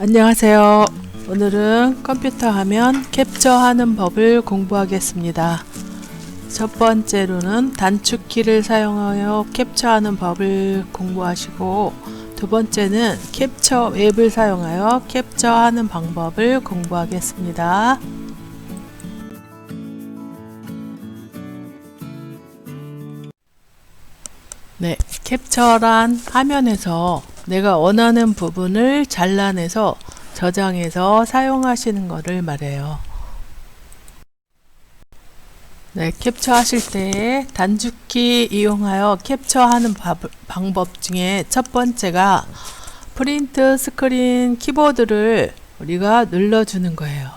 안녕하세요. 오늘은 컴퓨터 화면 캡처하는 법을 공부하겠습니다. 첫 번째로는 단축키를 사용하여 캡처하는 법을 공부하시고 두 번째는 캡처 웹을 사용하여 캡처하는 방법을 공부하겠습니다. 네, 캡처란 화면에서 내가 원하는 부분을 잘라내서 저장해서 사용하시는 것을 말해요. 네, 캡처하실 때 단축키 이용하여 캡처하는 바- 방법 중에 첫 번째가 프린트 스크린 키보드를 우리가 눌러주는 거예요.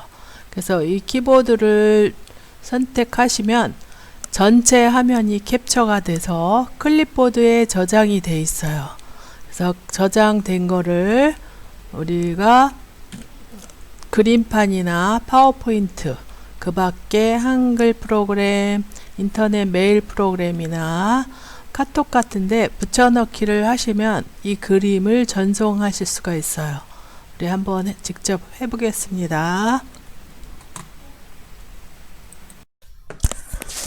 그래서 이 키보드를 선택하시면 전체 화면이 캡처가 돼서 클립보드에 저장이 돼 있어요. 그래서 저장된 거를 우리가 그림판이나 파워포인트 그 밖에 한글 프로그램, 인터넷 메일 프로그램이나 카톡 같은데 붙여넣기를 하시면 이 그림을 전송하실 수가 있어요. 우리 한번 해- 직접 해보겠습니다.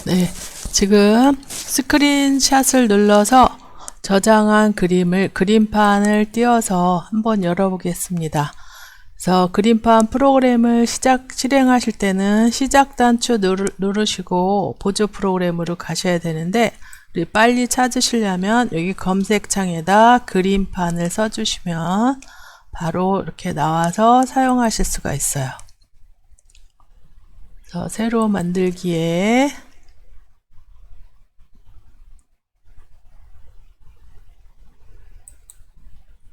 네, 지금 스크린샷을 눌러서 저장한 그림을 그림판을 띄워서 한번 열어보겠습니다. 그래서 그림판 프로그램을 시작 실행하실 때는 시작 단추 누르, 누르시고 보조 프로그램으로 가셔야 되는데 빨리 찾으시려면 여기 검색창에다 그림판을 써주시면 바로 이렇게 나와서 사용하실 수가 있어요. 새로 만들기에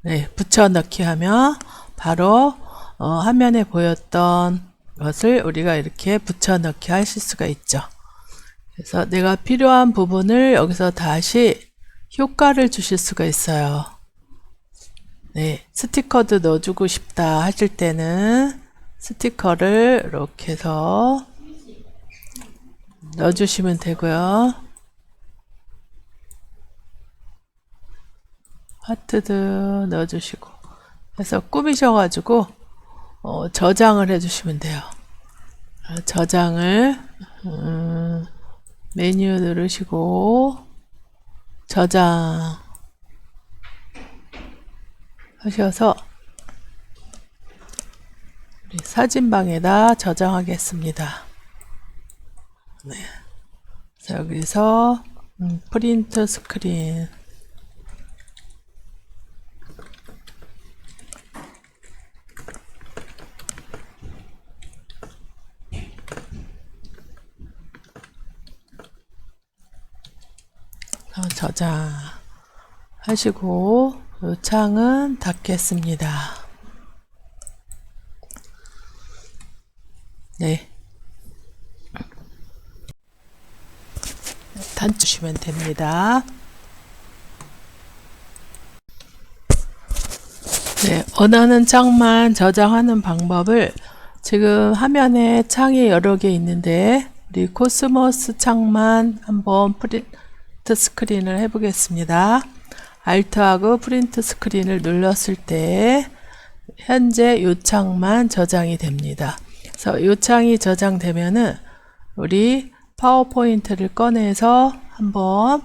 네, 붙여넣기 하면 바로 어, 화면에 보였던 것을 우리가 이렇게 붙여넣기 하실 수가 있죠. 그래서 내가 필요한 부분을 여기서 다시 효과를 주실 수가 있어요. 네, 스티커도 넣어주고 싶다 하실 때는 스티커를 이렇게 해서 넣어주시면 되고요. 하트도 넣어주시고 해서 꾸미셔가지고 어, 저장을 해주시면 돼요. 어, 저장을 음, 메뉴 누르시고 저장 하셔서 사진방에다 저장하겠습니다. 네. 그래서 여기서 음, 프린트 스크린 어, 저장 하시고 이 창은 닫겠습니다. 네. 닫주시면 됩니다. 네, 원하는 창만 저장하는 방법을 지금 화면에 창이 여러 개 있는데 우리 코스모스 창만 한번 프린 트 스크린을 해보겠습니다. 알트하고 프린트 스크린을 눌렀을 때 현재 요 창만 저장이 됩니다. 그래서 요 창이 저장되면은 우리 파워포인트를 꺼내서 한번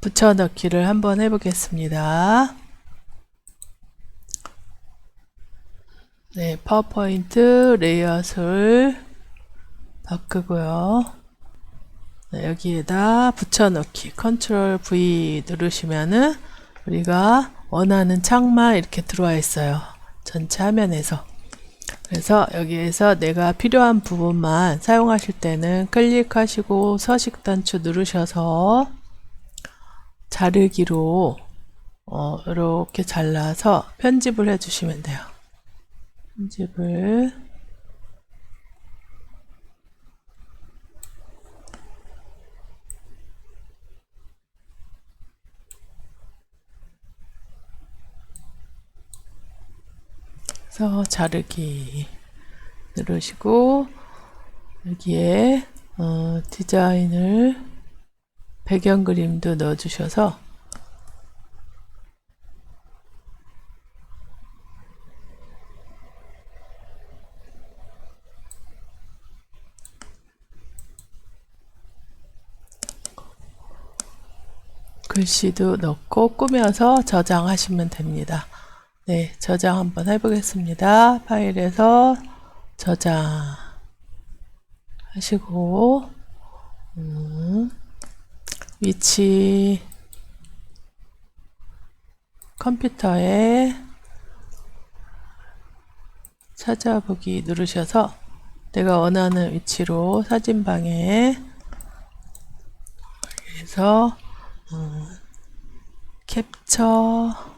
붙여넣기를 한번 해보겠습니다. 네, 파워포인트 레이아웃을 바꾸고요. 네, 여기에다 붙여넣기 컨트롤 V 누르시면은 우리가 원하는 창만 이렇게 들어와 있어요. 전체 화면에서. 그래서 여기에서 내가 필요한 부분만 사용하실 때는 클릭하시고 서식 단추 누르셔서 자르기로 어, 이렇게 잘라서 편집을 해주시면 돼요. 편집을 해서 자르기 누르시고 여기에 어, 디자인을 배경 그림도 넣어주셔서 글씨도 넣고 꾸며서 저장하시면 됩니다. 네, 저장 한번 해보겠습니다. 파일에서 저장 하시고, 음, 위치 컴퓨터에 찾아보기 누르셔서 내가 원하는 위치로 사진방에 해서 음, 캡처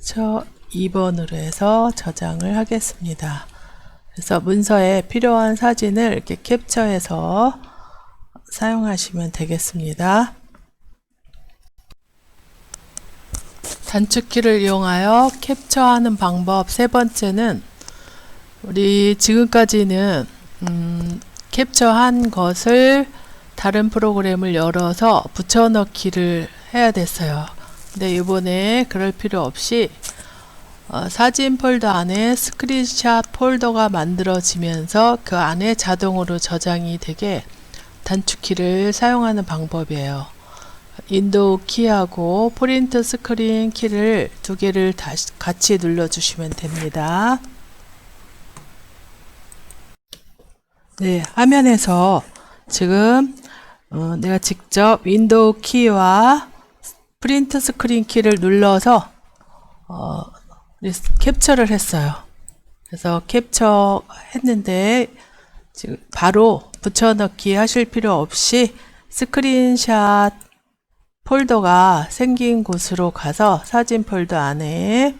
캡처 2번으로 해서 저장을 하겠습니다. 그래서 문서에 필요한 사진을 이렇게 캡처해서 사용하시면 되겠습니다. 단축키를 이용하여 캡처하는 방법 세 번째는 우리 지금까지는 음, 캡처한 것을 다른 프로그램을 열어서 붙여넣기를 해야 됐어요. 근데 이번에 그럴 필요 없이 어, 사진 폴더 안에 스크린샷 폴더가 만들어지면서 그 안에 자동으로 저장이 되게 단축키를 사용하는 방법이에요. 윈도우 키하고 프린트 스크린 키를 두 개를 다시 같이 눌러주시면 됩니다. 네, 화면에서 지금 어, 내가 직접 윈도우 키와 프린트 스크린 키를 눌러서 어, 캡처를 했어요. 그래서 캡처 했는데 지금 바로 붙여넣기 하실 필요 없이 스크린샷 폴더가 생긴 곳으로 가서 사진 폴더 안에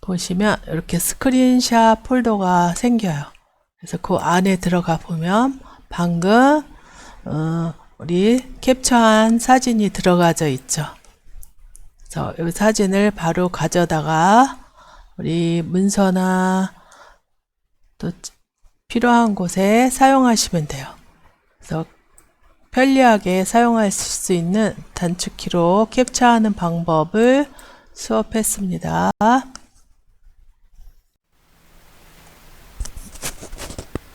보시면 이렇게 스크린샷 폴더가 생겨요. 그래서 그 안에 들어가 보면 방금 어, 우리 캡처한 사진이 들어가져 있죠. 그래서 이 사진을 바로 가져다가 우리 문서나 또 필요한 곳에 사용하시면 돼요. 그래서 편리하게 사용할 수 있는 단축키로 캡처하는 방법을 수업했습니다.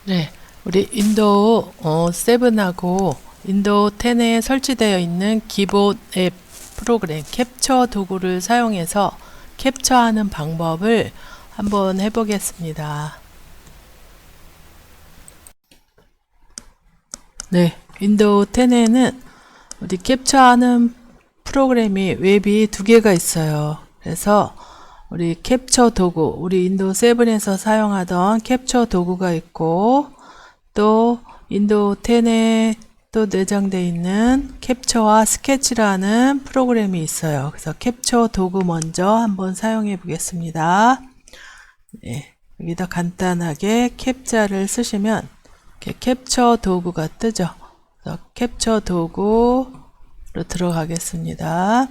네, 우리 윈도우 어, 7하고 윈도우 10에 설치되어 있는 기본 앱 프로그램 캡처 도구를 사용해서 캡처하는 방법을 한번 해보겠습니다. 네, 윈도우 10에는 우리 캡처하는 프로그램이 웹이 두 개가 있어요. 그래서 우리 캡처 도구, 우리 윈도우 7에서 사용하던 캡처 도구가 있고 또 윈도우 10에 또 내장되어 있는 캡처와 스케치라는 프로그램이 있어요. 그래서 캡처 도구 먼저 한번 사용해 보겠습니다. 네, 여기다 간단하게 캡자를 쓰시면 캡처 도구가 뜨죠. 캡처 도구로 들어가겠습니다.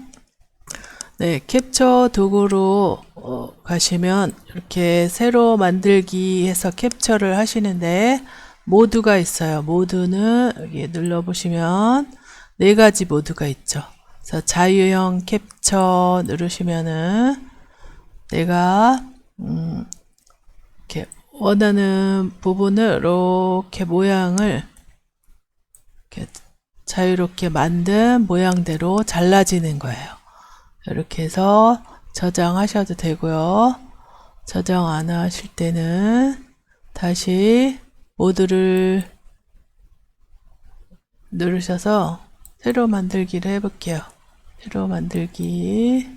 네, 캡처 도구로 어, 가시면 이렇게 새로 만들기 해서 캡처를 하시는데 모드가 있어요. 모드는 여기 눌러보시면 네 가지 모드가 있죠. 그래서 자유형 캡처 누르시면은 내가 음, 이렇게 원하는 부분을 이렇게 모양을 이렇게 자유롭게 만든 모양대로 잘라지는 거예요. 이렇게 해서 저장하셔도 되고요. 저장 안 하실 때는 다시 모드를 누르셔서 새로 만들기를 해볼게요. 새로 만들기.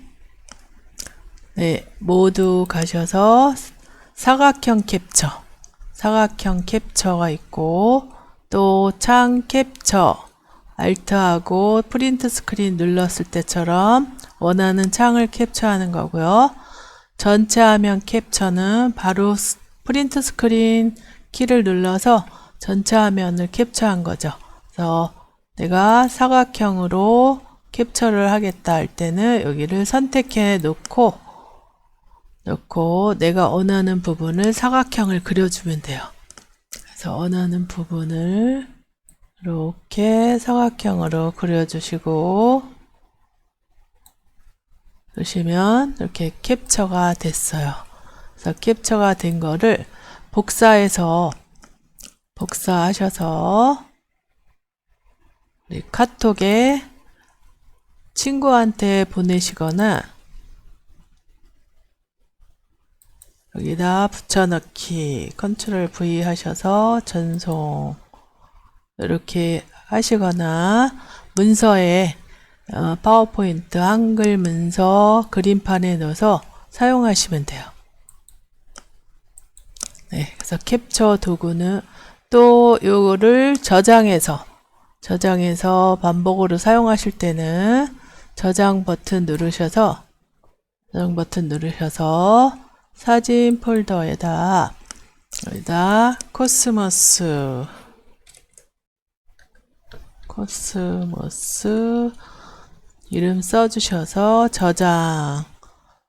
네, 모두 가셔서 사각형 캡처. 사각형 캡처가 있고, 또 창 캡처. 알트하고 프린트 스크린 눌렀을 때처럼 원하는 창을 캡처하는 거고요. 전체 화면 캡처는 바로 프린트 스크린 키를 눌러서 전체 화면을 캡처한 거죠. 그래서 내가 사각형으로 캡처를 하겠다 할 때는 여기를 선택해 놓고 놓고 내가 원하는 부분을 사각형을 그려주면 돼요. 그래서 원하는 부분을 이렇게 사각형으로 그려주시고 보시면 이렇게 캡처가 됐어요. 그래서 캡처가 된 거를 복사해서 복사하셔서 우리 카톡에 친구한테 보내시거나 여기다 붙여넣기 컨트롤 V 하셔서 전송 이렇게 하시거나 문서에 어, 파워포인트 한글 문서 그림판에 넣어서 사용하시면 돼요. 네, 그래서 캡처 도구는 또 요거를 저장해서 저장해서 반복으로 사용하실 때는 저장 버튼 누르셔서 저장 버튼 누르셔서 사진 폴더에다 여기다 코스모스 코스모스 이름 써주셔서 저장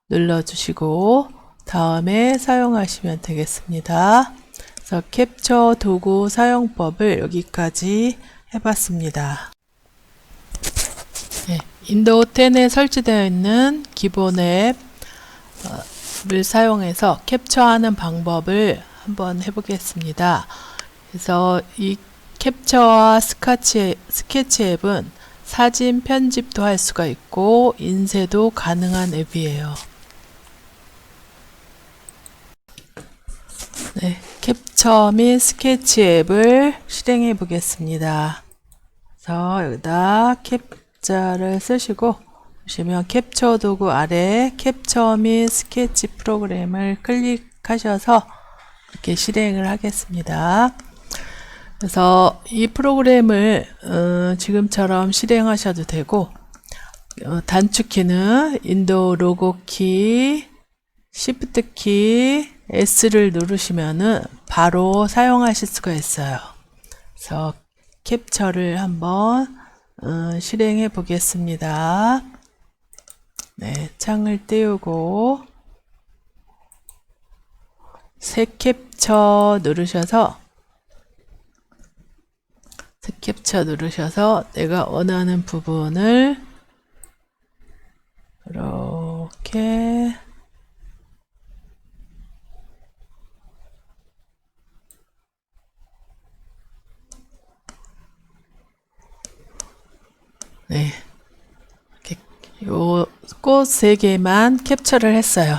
눌러주시고 다음에 사용하시면 되겠습니다. 그래서 캡처 도구 사용법을 여기까지 해봤습니다. 네, 인도우 10에 설치되어 있는 기본 앱을 사용해서 캡처하는 방법을 한번 해보겠습니다. 그래서 이 캡처와 스카치, 스케치 앱은 사진 편집도 할 수가 있고 인쇄도 가능한 앱이에요. 네, 캡처 및 스케치 앱을 실행해 보겠습니다. 그래서 여기다 캡자를 쓰시고 보시면 캡처 도구 아래 캡처 및 스케치 프로그램을 클릭하셔서 이렇게 실행을 하겠습니다. 그래서 이 프로그램을 어, 지금처럼 실행하셔도 되고 어, 단축키는 인도 로고 키, 시프트 키, S를 누르시면은 바로 사용하실 수가 있어요. 그래서 캡처를 한번 어, 실행해 보겠습니다. 네, 창을 띄우고 새 캡처 누르셔서 새 캡처 누르셔서 내가 원하는 부분을 이렇게 네. 요꽃 세 개만 캡처를 했어요.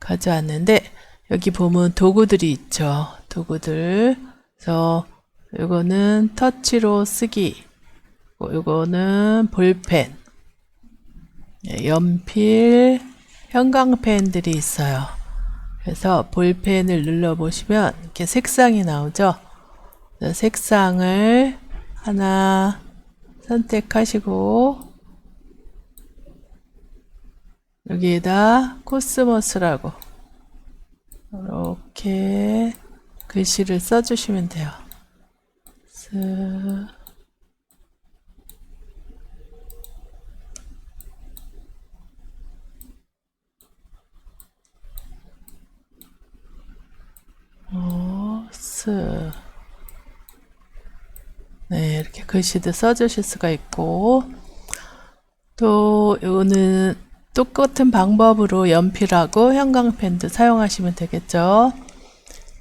가져왔는데 여기 보면 도구들이 있죠. 도구들. 그래서 요거는 터치로 쓰기. 어, 요거는 볼펜. 예, 연필, 형광펜들이 있어요. 그래서 볼펜을 눌러 보시면 이렇게 색상이 나오죠. 색상을 하나 선택하시고 여기에다 코스모스라고 이렇게 글씨를 써주시면 돼요. 스 어, 스 네, 이렇게 글씨도 써주실 수가 있고, 또, 이거는 똑같은 방법으로 연필하고 형광펜도 사용하시면 되겠죠.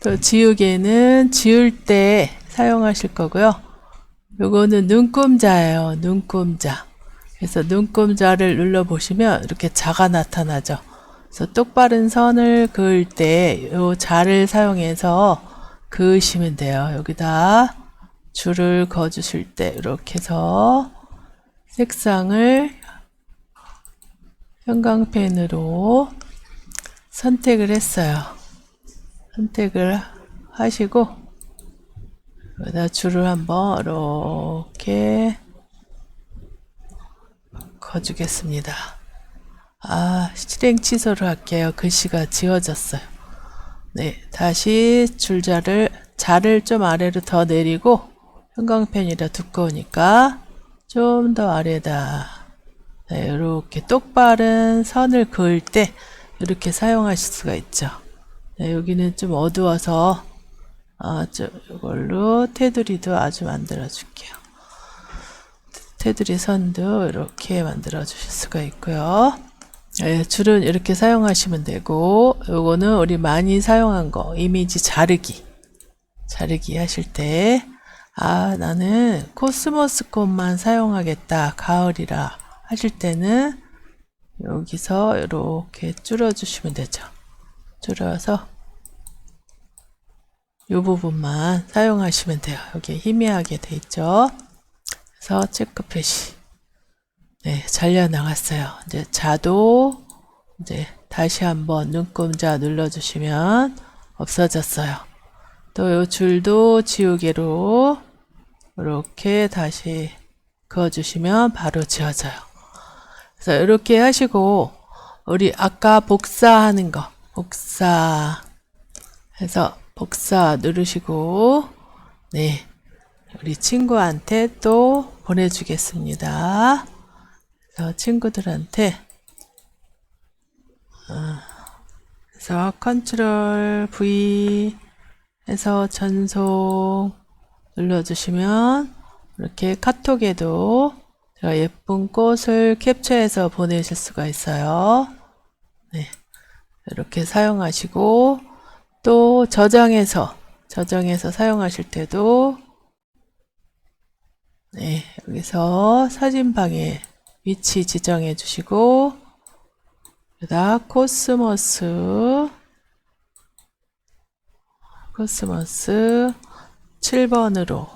또, 지우개는 지울 때 사용하실 거고요. 요거는 눈금자예요. 눈금자. 그래서 눈금자를 눌러 보시면 이렇게 자가 나타나죠. 그래서 똑바른 선을 그을 때 요 자를 사용해서 그으시면 돼요. 여기다 줄을 그어 주실 때 이렇게 해서 색상을 형광펜으로 선택을 했어요. 선택을 하시고 여기다 줄을 한번 이렇게 거주겠습니다. 아, 실행 취소를 할게요. 글씨가 지워졌어요. 네, 다시 줄자를 자를 좀 아래로 더 내리고 형광펜이라 두꺼우니까 좀 더 아래다. 네, 이렇게 똑바른 선을 그을 때 이렇게 사용하실 수가 있죠. 네, 여기는 좀 어두워서 아, 저 이걸로 테두리도 아주 만들어 줄게요. 테두리 선도 이렇게 만들어 주실 수가 있고요. 네, 줄은 이렇게 사용하시면 되고 요거는 우리 많이 사용한 거 이미지 자르기 자르기 하실 때 아, 나는 코스모스 꽃만 사용하겠다. 가을이라 하실 때는 여기서 이렇게 줄여주시면 되죠. 줄여서 이 부분만 사용하시면 돼요. 여기 희미하게 돼 있죠. 그래서 체크 표시. 네, 잘려 나갔어요. 이제 자도 이제 다시 한번 눈금자 눌러주시면 없어졌어요. 또이 줄도 지우개로 이렇게 다시 그어주시면 바로 지워져요. 그래서 이렇게 하시고 우리 아까 복사하는 거 복사 해서 복사 누르시고 네 우리 친구한테 또 보내주겠습니다. 그래서 친구들한테 어, 그래서 컨트롤 V 해서 전송 눌러주시면 이렇게 카톡에도 제가 예쁜 꽃을 캡처해서 보내실 수가 있어요. 네. 이렇게 사용하시고 또 저장해서 저장해서 사용하실 때도 네, 여기서 사진방에 위치 지정해 주시고 여기다 코스모스 코스모스 7번으로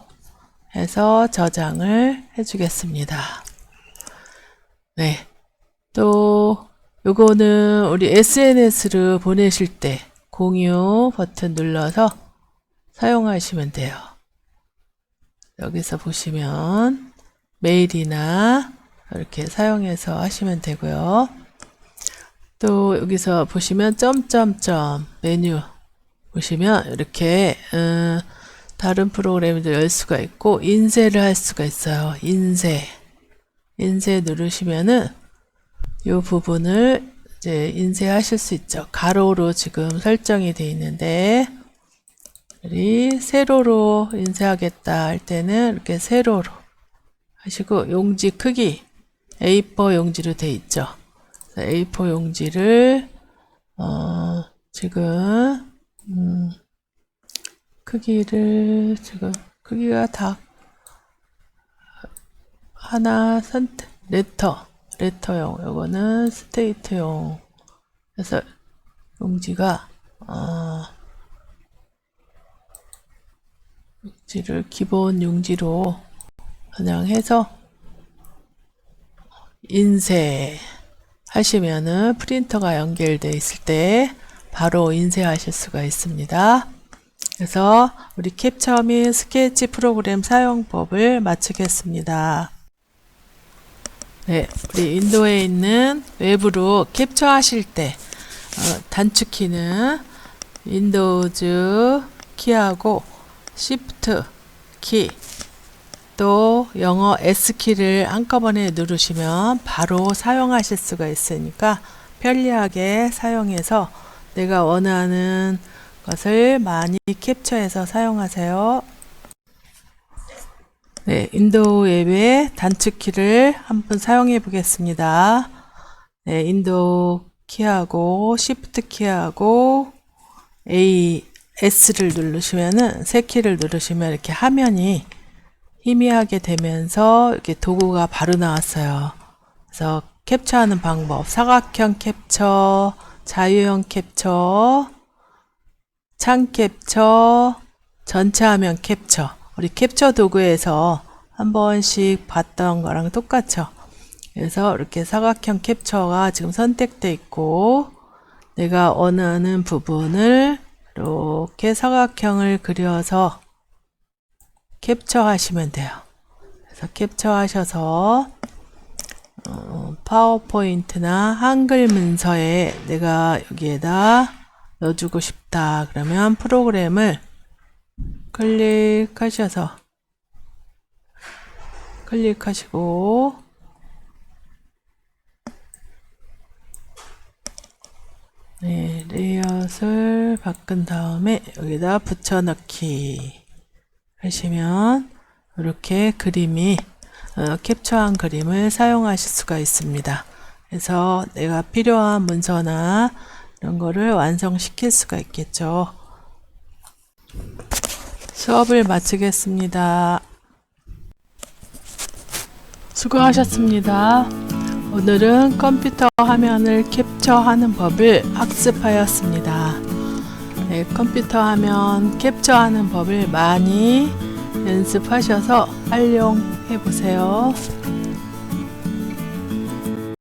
해서 저장을 해주겠습니다. 네. 또, 요거는 우리 SNS를 보내실 때 공유 버튼 눌러서 사용하시면 돼요. 여기서 보시면 메일이나 이렇게 사용해서 하시면 되고요. 또 여기서 보시면 점점점 메뉴 보시면 이렇게 음, 다른 프로그램도 열 수가 있고 인쇄를 할 수가 있어요. 인쇄 인쇄 누르시면은 이 부분을 이제 인쇄하실 수 있죠. 가로로 지금 설정이 되어 있는데 우리 세로로 인쇄하겠다 할 때는 이렇게 세로로 하시고 용지 크기 A4 용지로 되어 있죠. A4 용지를 어, 지금 음, 크기를 지금 크기가 다 하나 선택 레터 레터용 요거는 스테이트용 그래서 용지가 어, 용지를 기본 용지로 그냥 해서 인쇄 하시면은 프린터가 연결되어 있을 때 바로 인쇄하실 수가 있습니다. 그래서 우리 캡처 및 스케치 프로그램 사용법을 마치겠습니다. 네, 우리 윈도우에 있는 외부로 캡처하실 때 어, 단축키는 윈도우즈 키하고 Shift 키, 또 영어 S키를 한꺼번에 누르시면 바로 사용하실 수가 있으니까 편리하게 사용해서 내가 원하는 것을 많이 캡처해서 사용하세요. 네, 윈도우 앱의 단축키를 한번 사용해 보겠습니다. 네, 윈도우 키하고 Shift 키하고 A, S를 누르시면은 세 키를 누르시면 이렇게 화면이 희미하게 되면서 이렇게 도구가 바로 나왔어요. 그래서 캡처하는 방법, 사각형 캡처, 자유형 캡처, 창 캡처, 전체 화면 캡처. 우리 캡처 도구에서 한 번씩 봤던 거랑 똑같죠. 그래서 이렇게 사각형 캡처가 지금 선택돼 있고 내가 원하는 부분을 이렇게 사각형을 그려서 캡처하시면 돼요. 그래서 캡처하셔서 어, 파워포인트나 한글 문서에 내가 여기에다 넣어주고 싶다 그러면 프로그램을 클릭하셔서 클릭하시고 네, 레이아웃을 바꾼 다음에 여기다 붙여넣기 하시면 이렇게 그림이 어, 어, 캡처한 그림을 사용하실 수가 있습니다. 그래서 내가 필요한 문서나 이런 거를 완성시킬 수가 있겠죠. 수업을 마치겠습니다. 수고하셨습니다. 오늘은 컴퓨터 화면을 캡처하는 법을 학습하였습니다. 네, 컴퓨터 화면 캡처하는 법을 많이 연습하셔서 활용해 보세요.